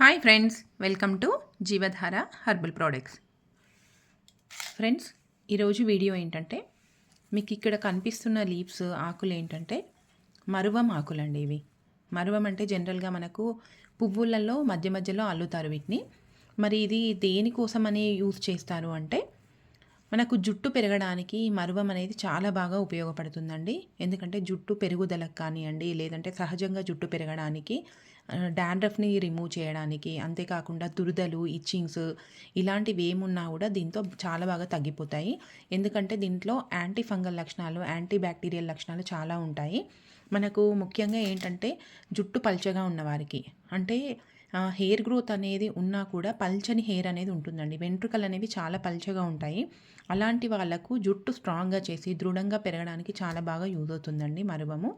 Hi friends welcome to Jeevadhara herbal products friends ఈరోజు video ఏంటంటే మీకు ఇక్కడ కనిపిస్తున్న లీవ్స్ ఆకులు ఏంటంటే మరువం ఆకులండి ఇవి. మరువం అంటే జనరల్గా మనకు పువ్వులలో మధ్య మధ్యలో అల్లుతారు వీటిని. మరి ఇది దేనికోసం అని యూజ్ చేస్తారు అంటే మనకు జుట్టు పెరగడానికి మరువం అనేది చాలా బాగా ఉపయోగపడుతుందండి. ఎందుకంటే జుట్టు పెరుగుదలకు కానివ్వండి లేదంటే సహజంగా జుట్టు పెరగడానికి డాండ్రఫ్ని రిమూవ్ చేయడానికి అంతేకాకుండా దురదలు ఇచ్చింగ్స్ ఇలాంటివి ఏమున్నా కూడా దీంతో చాలా బాగా తగ్గిపోతాయి. ఎందుకంటే దీంట్లో యాంటీ ఫంగల్ లక్షణాలు యాంటీ బ్యాక్టీరియల్ లక్షణాలు చాలా ఉంటాయి. మనకు ముఖ్యంగా ఏంటంటే జుట్టు పల్చగా ఉన్నవారికి అంటే హెయిర్ గ్రోత్ అనేది ఉన్నా కూడా పల్చని హెయిర్ అనేది ఉంటుందండి. వెంట్రుకలు అనేవి చాలా పల్చగా ఉంటాయి. అలాంటి వాళ్ళకు జుట్టు స్ట్రాంగ్గా చేసి దృఢంగా పెరగడానికి చాలా బాగా యూజ్ అవుతుందండి మరువము.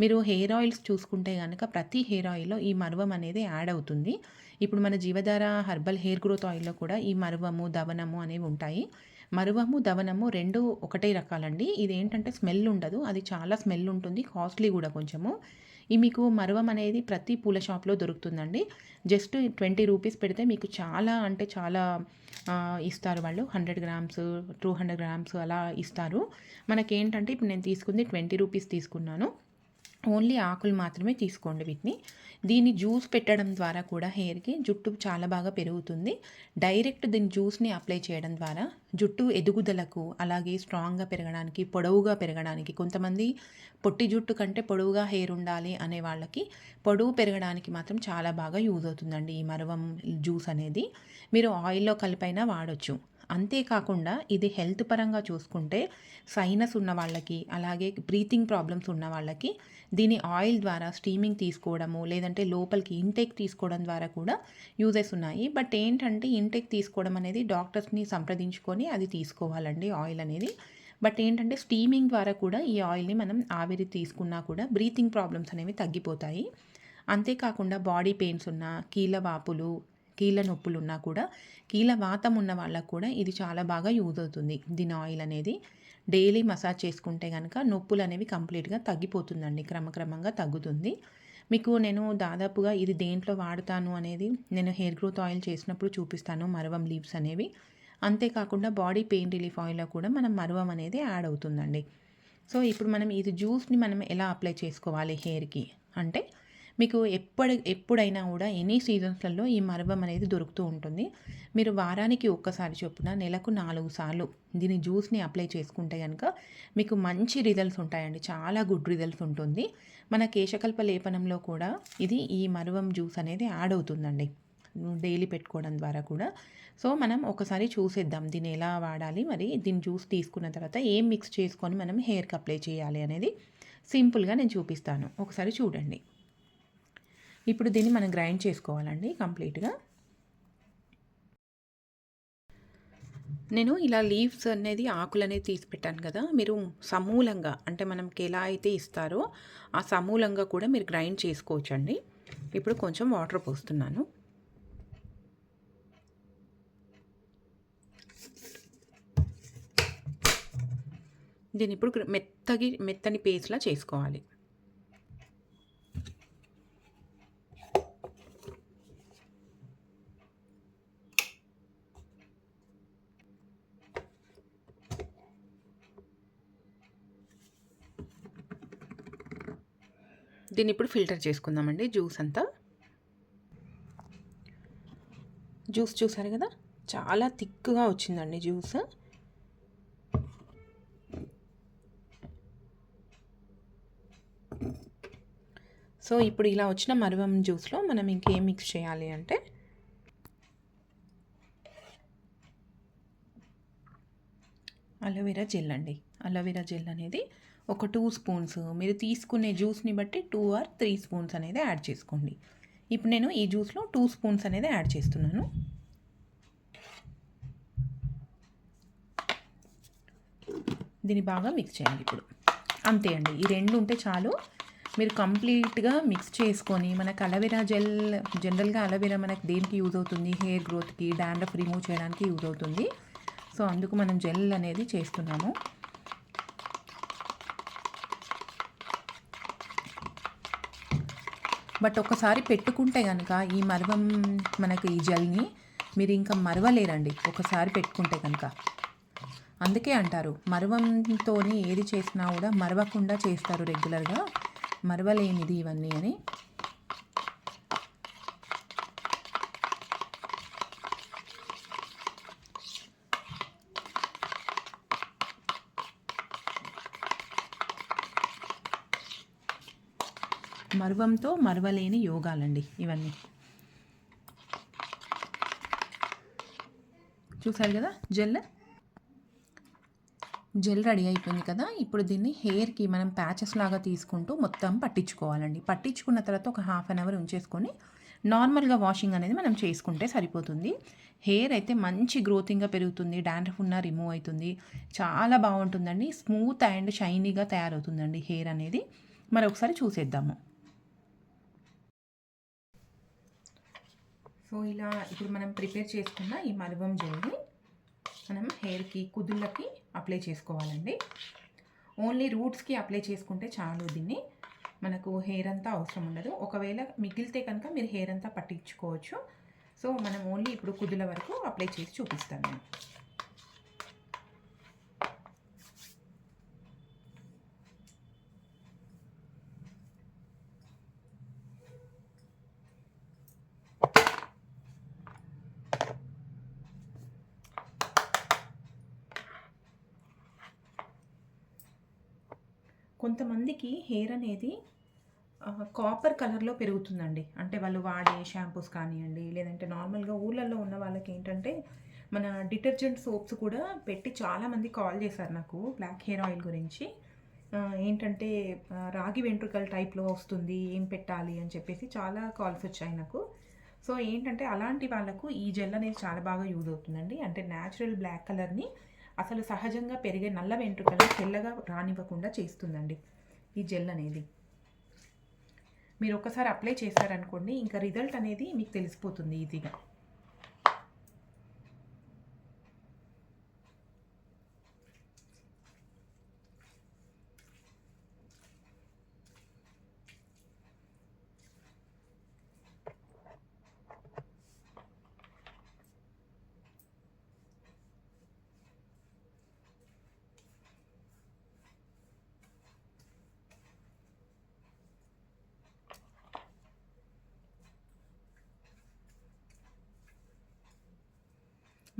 మీరు హెయిర్ ఆయిల్స్ చూసుకుంటే కనుక ప్రతి హెయిర్ ఆయిల్లో ఈ మరువం అనేది యాడ్ అవుతుంది. ఇప్పుడు మన జీవధార హర్బల్ హెయిర్ గ్రోత్ ఆయిల్లో కూడా ఈ మరువము దవనము అనేవి ఉంటాయి. మరువము దవనము రెండు ఒకటే రకాలండి. ఇది ఏంటంటే స్మెల్ ఉండదు. అది చాలా స్మెల్ ఉంటుంది. కాస్ట్లీ కూడా కొంచెము. ఈ మీకు మరువం అనేది ప్రతి పూల షాప్లో దొరుకుతుందండి. జస్ట్ ట్వంటీ రూపీస్ పెడితే మీకు చాలా అంటే చాలా ఇస్తారు వాళ్ళు. Hundred grams two hundred grams అలా ఇస్తారు. మనకేంటంటే ఇప్పుడు నేను తీసుకుంది ట్వంటీ రూపీస్ తీసుకున్నాను. ఓన్లీ ఆకులు మాత్రమే తీసుకోండి వీటిని. దీన్ని జ్యూస్ పెట్టడం ద్వారా కూడా హెయిర్కి జుట్టు చాలా బాగా పెరుగుతుంది. డైరెక్ట్ దీని జ్యూస్ని అప్లై చేయడం ద్వారా జుట్టు ఎదుగుదలకు అలాగే స్ట్రాంగ్గా పెరగడానికి పొడవుగా పెరగడానికి కొంతమంది పొట్టి జుట్టు కంటే పొడవుగా హెయిర్ ఉండాలి అనే వాళ్ళకి పొడవు పెరగడానికి మాత్రం చాలా బాగా యూజ్ అవుతుందండి ఈ మరవం జ్యూస్ అనేది. మీరు ఆయిల్లో కలిపైనా వాడచ్చు. అంతేకాకుండా ఇది హెల్త్ పరంగా చూసుకుంటే సైనస్ ఉన్న వాళ్ళకి అలాగే బ్రీతింగ్ ప్రాబ్లమ్స్ ఉన్న వాళ్ళకి దీని ఆయిల్ ద్వారా స్టీమింగ్ తీసుకోవడము లేదంటే లోపలికి ఇంటేక్ తీసుకోవడం ద్వారా కూడా యూజెస్ ఉన్నాయి. బట్ ఏంటంటే ఇంటేక్ తీసుకోవడం అనేది డాక్టర్స్ని సంప్రదించుకొని అది తీసుకోవాలండి ఆయిల్ అనేది. బట్ ఏంటంటే స్టీమింగ్ ద్వారా కూడా ఈ ఆయిల్ని మనం ఆవిరి తీసుకున్నా కూడా బ్రీతింగ్ ప్రాబ్లమ్స్ అనేవి తగ్గిపోతాయి. అంతేకాకుండా బాడీ పెయిన్స్ ఉన్న కీళ్ళ వాపులు కీళ్ళ నొప్పులు ఉన్నా కూడా కీళ్ళ వాతం ఉన్న వాళ్ళకు కూడా ఇది చాలా బాగా యూజ్ అవుతుంది. దీని ఆయిల్ అనేది డైలీ మసాజ్ చేసుకుంటే కనుక నొప్పులు అనేవి కంప్లీట్గా తగ్గిపోతుందండి క్రమక్రమంగా తగ్గుతుంది. మీకు నేను దాదాపుగా ఇది దేంట్లో వాడతాను అనేది నేను హెయిర్ గ్రోత్ ఆయిల్ చేసినప్పుడు చూపిస్తాను మరవం లీవ్స్ అనేవి. అంతేకాకుండా బాడీ పెయిన్ రిలీఫ్ ఆయిల్లో కూడా మనం మరవం అనేది యాడ్ అవుతుందండి. సో ఇప్పుడు మనం ఇది జ్యూస్ని మనం ఎలా అప్లై చేసుకోవాలి హెయిర్కి? అంటే మీకు ఎప్పుడు ఎప్పుడైనా కూడా ఎనీ సీజన్స్లలో ఈ మరబం అనేది దొరుకుతూ ఉంటుంది. మీరు వారానికి ఒక్కసారి చొప్పున నెలకు నాలుగు సార్లు దీని జ్యూస్ని అప్లై చేసుకుంటే కనుక మీకు మంచి రిజల్ట్స్ ఉంటాయండి. చాలా గుడ్ రిజల్ట్స్ ఉంటుంది. మన కేశకల్ప లేపనంలో కూడా ఇది ఈ మరువం జ్యూస్ అనేది యాడ్ అవుతుందండి. డైలీ పెట్టుకోవడం ద్వారా కూడా. సో మనం ఒకసారి చూసేద్దాం దీన్ని ఎలా వాడాలి మరి దీని జ్యూస్ తీసుకున్న తర్వాత ఏం మిక్స్ చేసుకొని మనం హెయిర్కి అప్లై చేయాలి అనేది సింపుల్గా నేను చూపిస్తాను. ఒకసారి చూడండి. ఇప్పుడు దీన్ని మనం గ్రైండ్ చేసుకోవాలండి కంప్లీట్గా. నేను ఇలా లీవ్స్ అనేది ఆకులు అనేది తీసి పెట్టాను కదా మీరు సమూలంగా అంటే మనకి ఎలా అయితే ఇస్తారో ఆ సమూలంగా కూడా మీరు గ్రైండ్ చేసుకోవచ్చండి. ఇప్పుడు కొంచెం వాటర్ పోస్తున్నాను. దీన్ని ఇప్పుడు మెత్తగి మెత్తని పేస్ట్లా చేసుకోవాలి. దీన్ని ఇప్పుడు ఫిల్టర్ చేసుకుందామండి జ్యూస్ అంతా. జ్యూస్ చూసారు కదా? చాలా థిక్గా వచ్చిందండి జ్యూస్. సో ఇప్పుడు ఇలా వచ్చిన మరువం జ్యూస్లో మనం ఇంకేం మిక్స్ చేయాలి అంటే అలోవెరా జెల్ అండి. అలోవెరా జెల్ అనేది ఒక టూ స్పూన్స్. మీరు తీసుకునే జ్యూస్ని బట్టి టూ ఆర్ త్రీ స్పూన్స్ అనేది యాడ్ చేసుకోండి. ఇప్పుడు నేను ఈ జ్యూస్లో టూ స్పూన్స్ అనేది యాడ్ చేస్తున్నాను. దీన్ని బాగా మిక్స్ చేయండి ఇప్పుడు. అంతే అండి. ఈ రెండు ఉంటే చాలు. మీరు కంప్లీట్గా మిక్స్ చేసుకొని మనకు అలవెరా జెల్ జనరల్గా అలవెరా మనకి దేనికి యూజ్ అవుతుంది? హెయిర్ గ్రోత్కి డాండ్రఫ్ రిమూవ్ చేయడానికి యూజ్ అవుతుంది. సో అందుకు మనం జెల్ అనేది చేస్తున్నాము. బట్ ఒకసారి పెట్టుకుంటే కనుక ఈ మరవం మనకు ఈ జల్ని మీరు ఇంకా మరవలేరండి. ఒకసారి పెట్టుకుంటే కనుక అందుకే అంటారు మరవంతో ఏది చేసినా కూడా మరవకుండా చేస్తారు రెగ్యులర్గా. మరవలేనిది ఇవన్నీ అని. గర్వంతో మరవలేని యోగాలండి ఇవన్నీ. చూసారు కదా? జెల్? జెల్ రెడీ అయిపోయింది కదా? ఇప్పుడు దీన్ని హెయిర్కి మనం ప్యాచెస్ లాగా తీసుకుంటూ మొత్తం పట్టించుకోవాలండి. పట్టించుకున్న తర్వాత ఒక హాఫ్ అన్ అవర్ ఉంచేసుకొని నార్మల్గా వాషింగ్ అనేది మనం చేసుకుంటే సరిపోతుంది. హెయిర్ అయితే మంచి గ్రోతింగ్గా పెరుగుతుంది డాండ్రఫ్ ఉన్న రిమూవ్ అవుతుంది. చాలా బాగుంటుందండి. స్మూత్ అండ్ షైనీగా తయారవుతుందండి హెయిర్ అనేది. మరొకసారి చూసేద్దాము. సో ఇలా ఇప్పుడు మనం ప్రిపేర్ చేసుకున్న ఈ మరువం జెల్ని మనం హెయిర్కి కుదుళ్ళకి అప్లై చేసుకోవాలండి. ఓన్లీ రూట్స్కి అప్లై చేసుకుంటే చాలు దీన్ని. మనకు హెయిర్ అంతా అవసరం ఉండదు. ఒకవేళ మిగిలితే కనుక మీరు హెయిర్ అంతా పట్టించుకోవచ్చు. సో మనం ఓన్లీ ఇప్పుడు కుదుల వరకు అప్లై చేసి చూపిస్తాను. నేను కొంతమందికి హెయిర్ అనేది కాపర్ కలర్లో పెరుగుతుందండి. అంటే వాళ్ళు వాడే షాంపూస్ కానివ్వండి లేదంటే నార్మల్గా ఊళ్ళల్లో ఉన్న వాళ్ళకి ఏంటంటే మన డిటర్జెంట్ సోప్స్ కూడా పెట్టి చాలామంది కాల్ చేశారు నాకు బ్లాక్ హెయిర్ ఆయిల్ గురించి. ఏంటంటే రాగి వెంట్రుకల టైప్లో వస్తుంది ఏం పెట్టాలి అని చెప్పేసి చాలా కాల్స్ వచ్చాయి నాకు. సో ఏంటంటే అలాంటి వాళ్ళకు ఈ జెల్ అనేది చాలా బాగా యూజ్ అవుతుందండి. అంటే న్యాచురల్ బ్లాక్ కలర్ని అసలు సహజంగా పెరిగే నల్ల వెంట్రుకలు తెల్లగా రానివ్వకుండా చేస్తుందండి ఈ జెల్ అనేది. మీరు ఒకసారి అప్లై చేశారనుకోండి ఇంకా రిజల్ట్ అనేది మీకు తెలిసిపోతుంది ఈజీగా.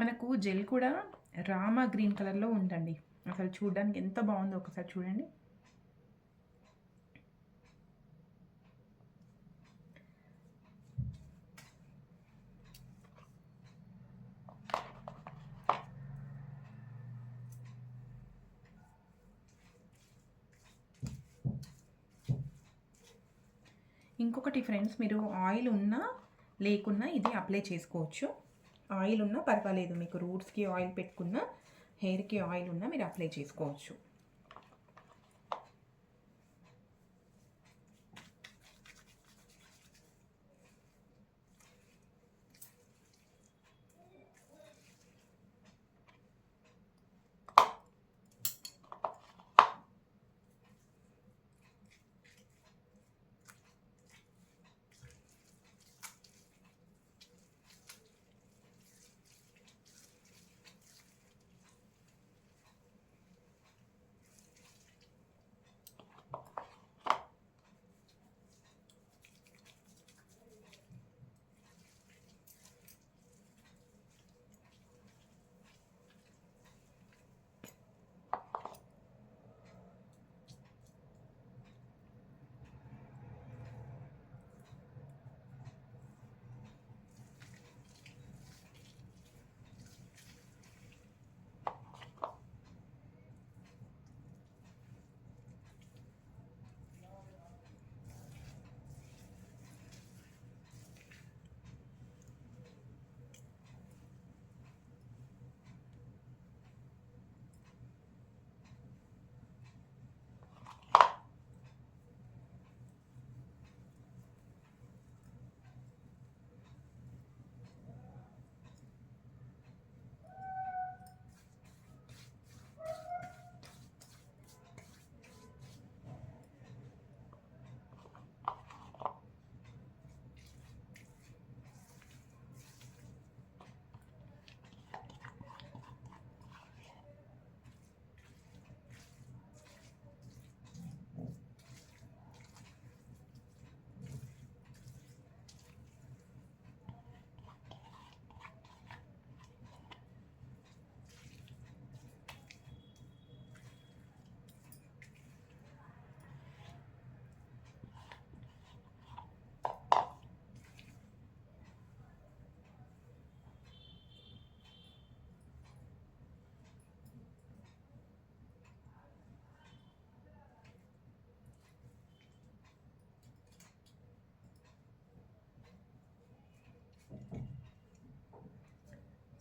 మనకు జెల్ కూడా రామ గ్రీన్ కలర్లో ఉందండి. అసలు చూడడానికి ఎంత బాగుందో ఒకసారి చూడండి. ఇంకొకటి ఫ్రెండ్స్ మీరు ఆయిల్ ఉన్నా లేకున్నా ఇది అప్లై చేసుకోవచ్చు. ఆయిల్ ఉన్నా పర్వాలేదు. మీకు రూట్స్కి ఆయిల్ పెట్టుకున్న హెయిర్కి ఆయిల్ ఉన్నా మీరు అప్లై చేసుకోవచ్చు.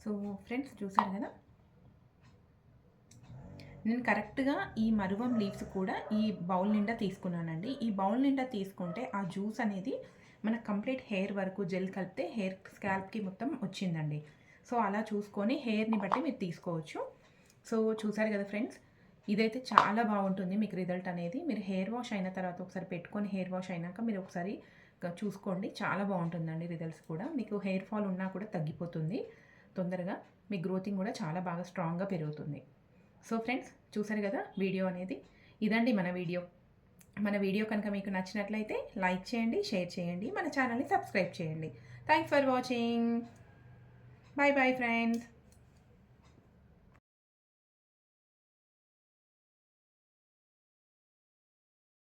సో ఫ్రెండ్స్ చూసారు కదా? నేను కరెక్ట్గా ఈ మరువం లీవ్స్ కూడా ఈ బౌల్ నిండా తీసుకున్నానండి. ఈ బౌల్ నిండా తీసుకుంటే ఆ జ్యూస్ అనేది మన కంప్లీట్ హెయిర్ వరకు జెల్ కలిపితే హెయిర్ స్కాల్ప్కి మొత్తం వచ్చిందండి. సో అలా చూసుకొని హెయిర్ని బట్టి మీరు తీసుకోవచ్చు. సో చూసారు కదా ఫ్రెండ్స్? ఇదైతే చాలా బాగుంటుంది మీకు రిజల్ట్ అనేది. మీరు హెయిర్ వాష్ అయిన తర్వాత ఒకసారి పెట్టుకొని హెయిర్ వాష్ అయినాక మీరు ఒకసారి చూసుకోండి. చాలా బాగుంటుందండి రిజల్ట్స్ కూడా. మీకు హెయిర్ ఫాల్ ఉన్నా కూడా తగ్గిపోతుంది. తొందరగా మీ గ్రోతింగ్ కూడా చాలా బాగా స్ట్రాంగ్గా పెరుగుతుంది. సో ఫ్రెండ్స్ చూసారు కదా వీడియో అనేది? ఇదండి మన వీడియో. మన వీడియో కనుక మీకు నచ్చినట్లయితే లైక్ చేయండి షేర్ చేయండి మన ఛానల్ని సబ్స్క్రైబ్ చేయండి. Thanks for watching. Bye bye friends.